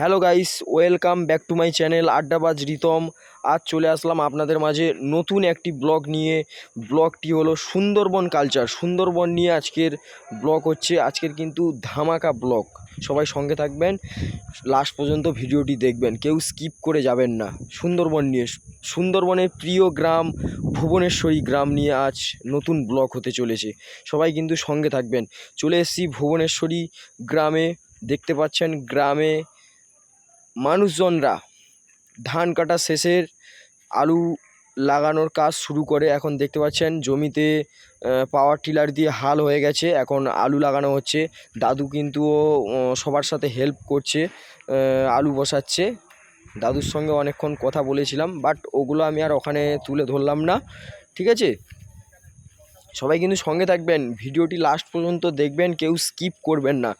Hello guys, welcome back to my channel আড্ডাবাজ Ritam. আজ চলে আসলাম আপনাদের মাঝে নতুন একটি ব্লগ নিয়ে। ব্লগটি হলো সুন্দরবন কালচার। সুন্দরবন নিয়ে আজকের ব্লগ হচ্ছে, আজকের কিন্তু ধামাকা ব্লগ। সবাই সঙ্গে থাকবেন, লাস্ট পর্যন্ত ভিডিওটি দেখবেন। কেউ স্কিপ করে যাবেন না। সুন্দরবন নিয়ে, সুন্দরবনের প্রিয় গ্রাম, ভুবনেশ্বরী গ্রাম নিয়ে আজ নতুন ব্লগ হতে চলেছে। সবাই কিন্তু সঙ্গে থাকবেন। চলে এসেছি ভুবনেশ্বরী গ্রামে। দেখতে পাচ্ছেন, গ্রামে মানুষজনরা ধান কাটা শেষের আলু লাগানোর কাজ শুরু করে। এখন দেখতে পাচ্ছেন জমিতে পাওয়ার টিলার দিয়ে হাল হয়ে গেছে। এখন আলু লাগানো হচ্ছে। দাদু কিন্তু সবার সাথে হেল্প করছে আলু বসাচ্ছে। দাদুর সঙ্গে অনেকক্ষণ কথা বলেছিলাম বাট ওগুলো আমি আর ওখানে তুলে ধরলাম না। ঠিক আছে? সবাই কিন্তু সঙ্গে থাকবেন। ভিডিওটি লাস্ট পর্যন্ত দেখবেন, কেউ স্কিপ করবেন না।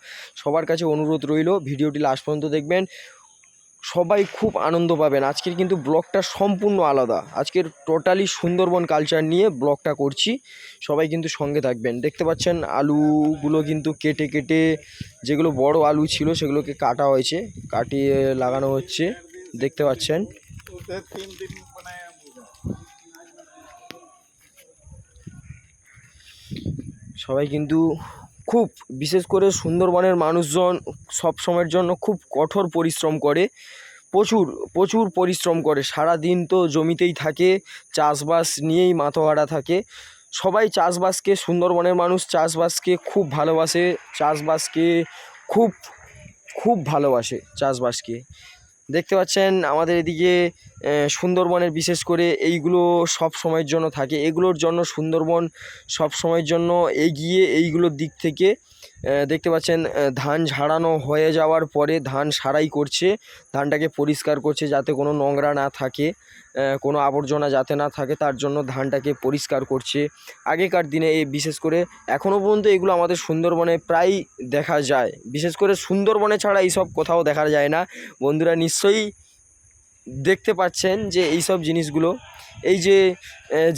সবার কাছে অনুরোধ রইল, ভিডিওটি লাস্ট পর্যন্ত দেখবেন। সবাই খুব আনন্দ পাবেন। আজকের কিন্তু ব্লগটা সম্পূর্ণ আলাদা। আজকের টোটালি সুন্দরবন কালচার নিয়ে ব্লগটা করছি। সবাই কিন্তু সঙ্গে থাকবেন। দেখতে পাচ্ছেন আলুগুলো কিন্তু কেটে কেটে যেগুলো বড় আলু ছিল সেগুলোকে কাটা হয়েছে। কাটিয়ে লাগানো হচ্ছে। দেখতে পাচ্ছেন। সবাই কিন্তু খুব, বিশেষ করে সুন্দরবনের মানুষজন সব সময়ের জন্য খুব কঠোর পরিশ্রম করে। প্রচুর প্রচুর পরিশ্রম করে। সারা দিন তো জমিতেই থাকে, চাষবাস নিয়েই মাথোহারা থাকে। সবাই চাষবাসকে, সুন্দরবনের মানুষ চাষবাসকে খুব ভালোবাসে, চাষবাসকে খুব খুব ভালোবাসে চাষবাসকে। দেখতে পাচ্ছেন আমাদের এদিকে সুন্দরবনের বিশেষ করে এইগুলো সব সময়ের জন্য থাকে। এগুলোর জন্য সুন্দরবন সব সময়ের জন্য এগিয়ে এইগুলোর দিক থেকে দেখতে পাচ্ছেন ধান ঝাড়ানো হয়ে যাওয়ার পরে ধান সারাই করছে। ধানটাকে পরিষ্কার করছে যাতে কোনো নোংরা না থাকে কোনো আবর্জনা যাতে না থাকে, তার জন্য ধানটাকে পরিষ্কার করছে। আগেকার দিনে এই বিশেষ করে এখনও পর্যন্ত এগুলো আমাদের সুন্দরবনে প্রায় দেখা যায়। বিশেষ করে সুন্দরবনে ছাড়া এইসব কোথাও দেখা যায় না। বন্ধুরা, নিশ্চয়ই দেখতে পাচ্ছেন যে এই সব জিনিসগুলো, এই যে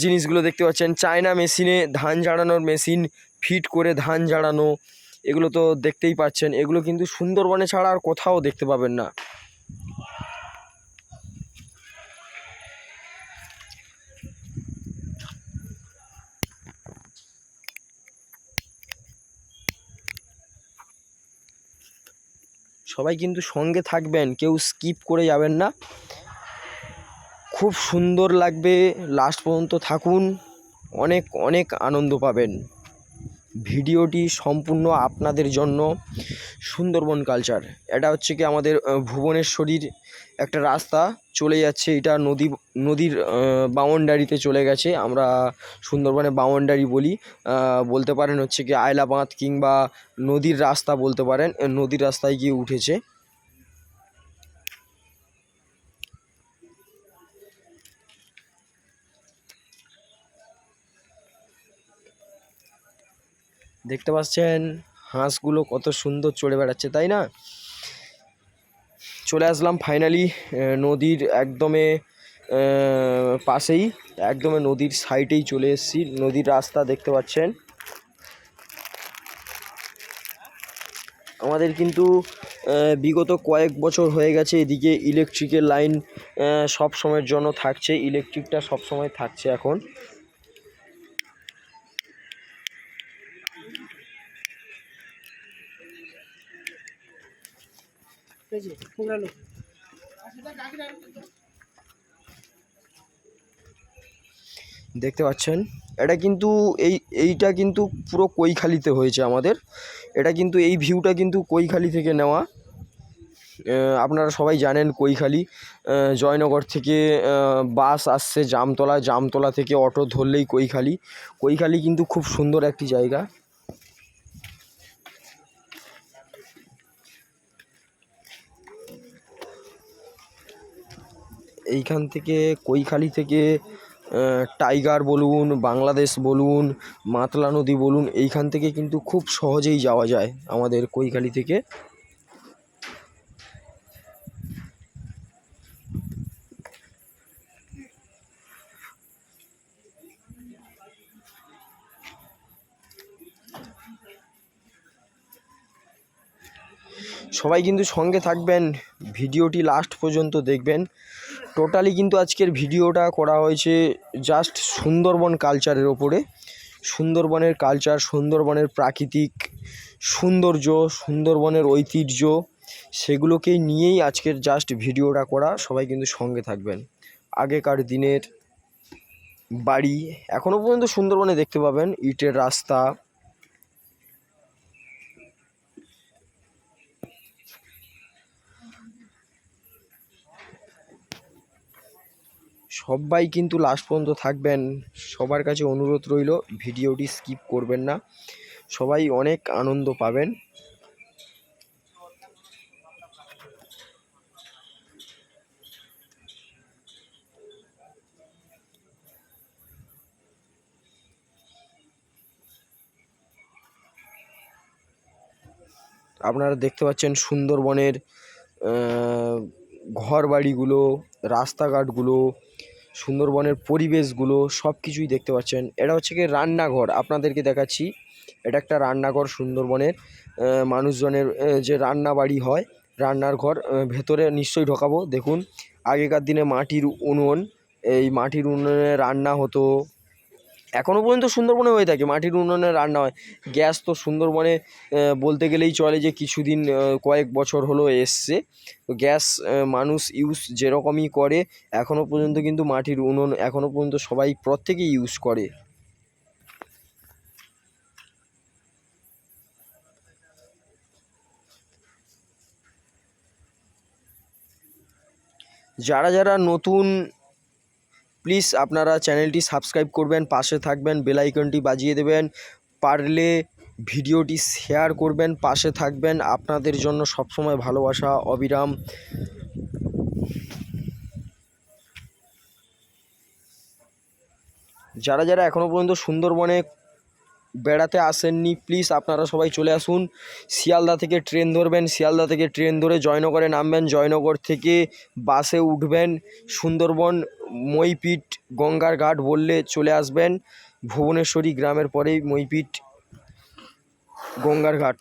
জিনিসগুলো দেখতে পাচ্ছেন, চায়না মেশিনে ধান ঝাড়ানোর মেশিন, ফিট করে ধান ঝাড়ানো, এগুলো তো দেখতেই পাচ্ছেন, এগুলো কিন্তু সুন্দরবনে ছাড়া আর কোথাও দেখতে পাবেন না। সবাই কিন্তু সঙ্গে থাকবেন, কেউ স্কিপ করে যাবেন না। খুব সুন্দর লাগবে। লাস্ট পর্যন্ত থাকুন। অনেক অনেক আনন্দ পাবেন। ভিডিওটি সম্পূর্ণ আপনাদের জন্য। সুন্দরবন কালচার এটা হচ্ছে কি আমাদের ভুবনেশ্বরীর একটা রাস্তা। চলে যাচ্ছে এটা নদী, নদীর বাউন্ডারিতে চলে গেছে। আমরা সুন্দরবনে বাউন্ডারি বলি। বলতে পারেন হচ্ছে কি আয়লা বাঁধ কিংবা নদীর রাস্তা বলতে পারেন। নদীর রাস্তায় গিয়ে উঠেছে। দেখতে পাচ্ছেন, হাঁসগুলো কত সুন্দর চড়ে বেড়াচ্ছে, তাই না? চলে আসলাম ফাইনালি নদীর একদমে পাশেই, একদমে নদীর সাইডেই চলে এসেছি, নদীর রাস্তা দেখতে পাচ্ছেন। আমাদের কিন্তু বিগত কয়েক বছর হয়ে গেছে, এদিকে ইলেকট্রিকের লাইন সব সময়ের জন্য থাকছে ইলেকট্রিকটা সব সময় থাকছে এখন। দেখতে পাচ্ছেন, এটা কিন্তু এই, এইটা কিন্তু পুরো কৈখালিতে হয়েছে আমাদের। এটা কিন্তু এই ভিউটা কিন্তু কৈখালি থেকে নেওয়া। আপনারা সবাই জানেন কৈখালি। জয়নগর থেকে বাস আসছে জামতলা। জামতলা থেকে অটো ধরলেই কৈখালি। কৈখালি কিন্তু খুব সুন্দর একটি জায়গা। এইখান থেকে কৈখালি থেকে টাইগার বলুন, বাংলাদেশ বলুন, মাতলা নদী বলুন, এইখান থেকে কিন্তু খুব সহজেই যাওয়া যায় আমাদের কৈখালি থেকে। সবাই কিন্তু সঙ্গে থাকবেন, ভিডিওটি লাস্ট পর্যন্ত দেখবেন। টোটালি কিন্তু আজকের ভিডিওটা করা হয়েছে জাস্ট সুন্দরবন কালচারের ওপরে। সুন্দরবনের কালচার সুন্দরবনের প্রাকৃতিক সৌন্দর্য, সুন্দরবনের ঐতিহ্য সেগুলোকেই নিয়েই আজকের জাস্ট ভিডিওটা করা। সবাই কিন্তু সঙ্গে থাকবেন। আগেকার দিনের বাড়ি এখনও পর্যন্ত সুন্দরবনে দেখতে পাবেন। ইটের রাস্তা সবাই কিন্তু লাস্ট পর্যন্ত থাকবেন। সবার কাছে অনুরোধ রইল ভিডিওটি স্কিপ করবেন না। সবাই অনেক আনন্দ পাবেন। আপনারা দেখতে পাচ্ছেন সুন্দরবনের আহ, ঘরবাড়িগুলো রাস্তাঘাটগুলো সুন্দরবনের পরিবেশগুলো সব কিছুই দেখতে পাচ্ছেন। এটা হচ্ছে কি রান্নাঘর। আপনাদেরকে দেখাচ্ছি। এটা একটা রান্নাঘর সুন্দরবনের। মানুষজনের যে রান্না বাড়ি হয়, রান্নার ঘর ভেতরে নিশ্চয়ই ঢোকাবো। দেখুন, আগেকার দিনে মাটির উনুন, এই মাটির উনুনে রান্না হতো। এখনও পর্যন্ত সুন্দরবনে হয়ে থাকে, মাটির উনুনে রান্না হয়। গ্যাস তো সুন্দরবনে বলতে গেলেই চলে যে কিছুদিন কয়েক বছর হলো এসছে। তো গ্যাস মানুষ ইউজ যেরকমই করে এখনও পর্যন্ত কিন্তু মাটির উনুন এখনও পর্যন্ত সবাই প্রত্যেকেই ইউজ করে। যারা যারা নতুন প্লিজ আপনারা চ্যানেলটি সাবস্ক্রাইব করবেন, পাশে থাকবেন বেলাইকনটি বাজিয়ে দেবেন, পারলে ভিডিওটি শেয়ার করবেন, পাশে থাকবেন। আপনাদের জন্য সবসময় ভালোবাসা, অবিরাম। যারা যারা এখনও পর্যন্ত সুন্দরবনে বেড়াতে আসেননি। প্লিজ আপনারা সবাই চলে আসুন। শিয়ালদা থেকে ট্রেন ধরবেন। শিয়ালদা থেকে ট্রেন ধরে জয়নগরে নামবেন। জয়নগর থেকে বাসে উঠবেন। সুন্দরবন, মইপিট, গঙ্গার ঘাট বললে চলে আসবেন। ভুবনেশ্বরী গ্রামের পরেই মইপিট, গঙ্গার ঘাট।